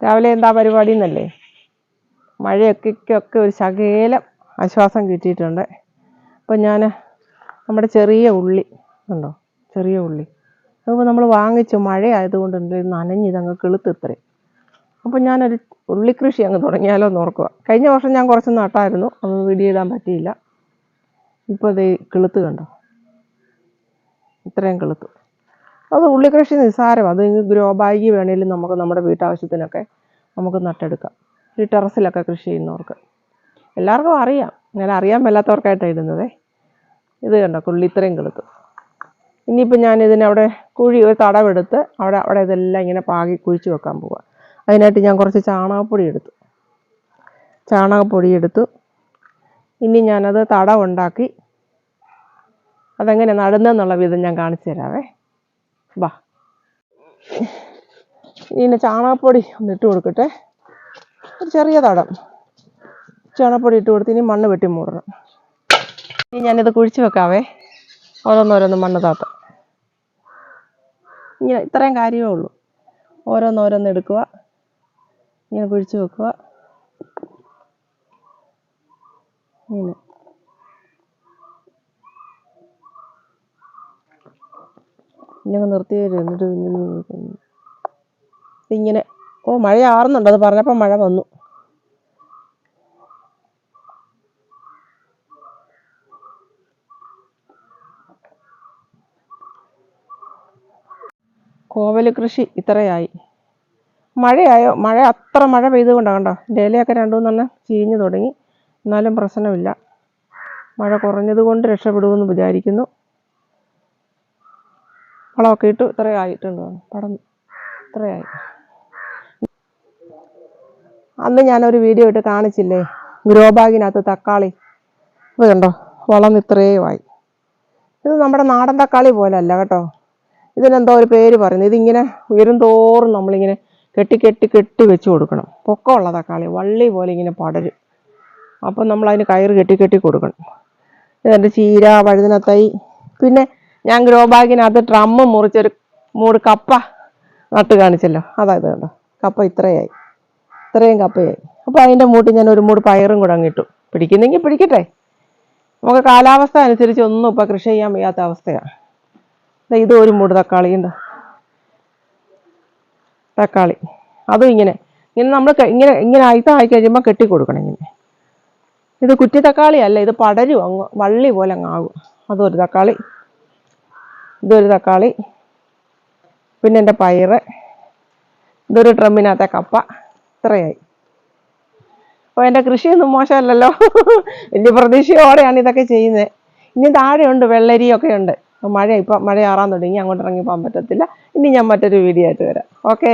രാവിലെ എന്താ പരിപാടി എന്നല്ലേ മഴയൊക്കെ ഒക്കെ ഒരു ശകേലം ആശ്വാസം കിട്ടിയിട്ടുണ്ട്. അപ്പം ഞാൻ നമ്മുടെ ചെറിയ ഉള്ളി ഉണ്ടോ? ചെറിയ ഉള്ളി. അതിപ്പോൾ നമ്മൾ വാങ്ങിച്ചു. മഴയായതുകൊണ്ട് നനഞ്ഞ് ഇതങ്ങ് കിളുത്ത് ഇത്രയും അപ്പം ഞാനൊരു ഉള്ളിക്കൃഷി അങ്ങ് തുടങ്ങിയാലോ എന്ന് ഓർക്കുക കഴിഞ്ഞ വർഷം ഞാൻ കുറച്ച് നട്ടായിരുന്നു. അത് വീഡിയോ ഇടാൻ പറ്റിയില്ല. ഇപ്പോൾ ഇത് കിളുത്ത് കണ്ടോ? ഇത്രയും കിളുത്തു. അത് ഉള്ളിക്കൃഷി നിസ്സാരം അത് ഗ്രോ ബാഗ് വേണേലും നമുക്ക് നമ്മുടെ വീട്ടാവശ്യത്തിനൊക്കെ നമുക്ക് നട്ടെടുക്കാം. ഈ ടെറസിലൊക്കെ കൃഷി ചെയ്യുന്നവർക്ക്. എല്ലാവർക്കും അറിയാം. ഞാൻ അറിയാൻ മേലാത്തവർക്കായിട്ടാണ് ഇടുന്നത്. ഇത് കണ്ടോ? കുള്ളി ഇത്രയും കിളുത്തു ഇനിയിപ്പോൾ ഞാൻ ഇതിനവിടെ കുഴി ഒരു തടവെടുത്ത് അവിടെ അവിടെ ഇതെല്ലാം ഇങ്ങനെ പാകി കുഴിച്ച് വെക്കാൻ പോവുക അതിനായിട്ട് ഞാൻ കുറച്ച് ചാണകപ്പൊടി എടുത്തു. ചാണകപ്പൊടി എടുത്തു. ഇനി ഞാനത് തടവുണ്ടാക്കി അതെങ്ങനെ നടുന്നെന്നുള്ള വിധം ഞാൻ കാണിച്ചു തരാവേ. വാ. ഇനി ചാണകപ്പൊടി ഒന്ന് ഇട്ട് കൊടുക്കട്ടെ. ഒരു ചെറിയ തടം. ചാണകപ്പൊടി ഇട്ട് കൊടുത്ത് ഇനി മണ്ണ് വെട്ടി മൂടണം. ഇനി ഞാനിത് കുഴിച്ച് വെക്കാവേ. ഓരോന്നോരോന്ന് മണ്ണ് താത്ത. ഇങ്ങനെ ഇത്രയും കാര്യമേ ഉള്ളൂ. ഓരോന്നോരോന്ന് എടുക്കുക. ഇങ്ങനെ കുഴിച്ച് വെക്കുക. ഇങ്ങനെ. ഇങ്ങനെ നിർത്തി തരും എന്നിട്ട് പിന്നെ. ഇങ്ങനെ ഓ മഴ ആറുന്നുണ്ട്. അത് പറഞ്ഞപ്പോൾ മഴ വന്നു. കോവൽ കൃഷി ഇത്രയായി. മഴയായോ? മഴ അത്ര മഴ പെയ്ത് കൊണ്ടാ? ഇലയൊക്കെ രണ്ടു മൂന്നെണ്ണം ചീഞ്ഞു തുടങ്ങി. എന്നാലും പ്രശ്നമില്ല. മഴ കുറഞ്ഞതുകൊണ്ട് രക്ഷപ്പെടുമെന്ന് വിചാരിക്കുന്നു. വളമൊക്കെ ഇട്ടു ഇത്രയായിട്ടുണ്ട് പടന്നു ഇത്രയായി അന്ന് ഞാനൊരു വീഡിയോ ഇട്ട് കാണിച്ചില്ലേ? ഗ്രോ ബാഗിനകത്ത് തക്കാളി. ഇത് കണ്ടോ? വളം ഇത്രയുമായി ഇത് നമ്മുടെ നാടൻ തക്കാളി പോലല്ല കേട്ടോ. ഇതിനെന്തോ ഒരു പേര് പറയുന്നത് ഇതിങ്ങനെ ഉയരും തോറും നമ്മളിങ്ങനെ കെട്ടി കെട്ടി കെട്ടി വെച്ച് കൊടുക്കണം. പൊക്കമുള്ള തക്കാളി വള്ളി പോലെ ഇങ്ങനെ പടരും. അപ്പം നമ്മൾ അതിന് കയറ് കെട്ടി കെട്ടി കൊടുക്കണം. ഇതെന്റെ ചീര വഴുതിനത്തൈ. പിന്നെ ഞാൻ ഗ്രോ ബാഗിനകത്ത് ഡ്രമ്മ് മുറിച്ചൊരു മൂട് കപ്പ നട്ട് കാണിച്ചല്ലോ. അതായത് കണ്ടോ. കപ്പ ഇത്രയായി. ഇത്രയും കപ്പയായി. അപ്പോൾ അതിന്റെ മൂട്ടിൽ ഞാൻ ഒരു മൂട് പയറും കൂടെ അങ്ങിട്ടു പിടിക്കുന്നെങ്കിൽ പിടിക്കട്ടെ. നമുക്ക് കാലാവസ്ഥ അനുസരിച്ച് ഒന്നും ഇപ്പം കൃഷി ചെയ്യാൻ വയ്യാത്ത അവസ്ഥയാണ്. ഇത് ഒരു മൂട് തക്കാളി ഉണ്ട് തക്കാളി. അതും ഇങ്ങനെ. ഇങ്ങനെ നമ്മൾ ഇങ്ങനെ ഇങ്ങനെ ആയി കഴിയുമ്പോൾ കെട്ടി കൊടുക്കണം ഇങ്ങനെ. ഇത് കുറ്റി തക്കാളി അല്ല ഇത് പടരും അങ്ങ് വള്ളി പോലെ അങ്ങാകും അതൊരു തക്കാളി. ഇതൊരു തക്കാളി പിന്നെ എന്റെ പയറ് ഇതൊരു ഡ്രമ്മിനകത്തെ കപ്പ ഇത്രയായി. അപ്പോൾ എന്റെ കൃഷിയൊന്നും മോശമല്ലല്ലോ. വലിയ പ്രതീക്ഷയോടെയാണ് ഇതൊക്കെ ചെയ്യുന്നത് ഇനി താഴെയുണ്ട് വെള്ളരിയൊക്കെ ഉണ്ട്. മഴ ഇപ്പം മഴ ആറാൻ തുടങ്ങി അങ്ങോട്ട് ഇറങ്ങി പോകാൻ പറ്റത്തില്ല. ഇനി ഞാൻ മറ്റൊരു വീഡിയോ ആയിട്ട് വരാം. ഓക്കേ.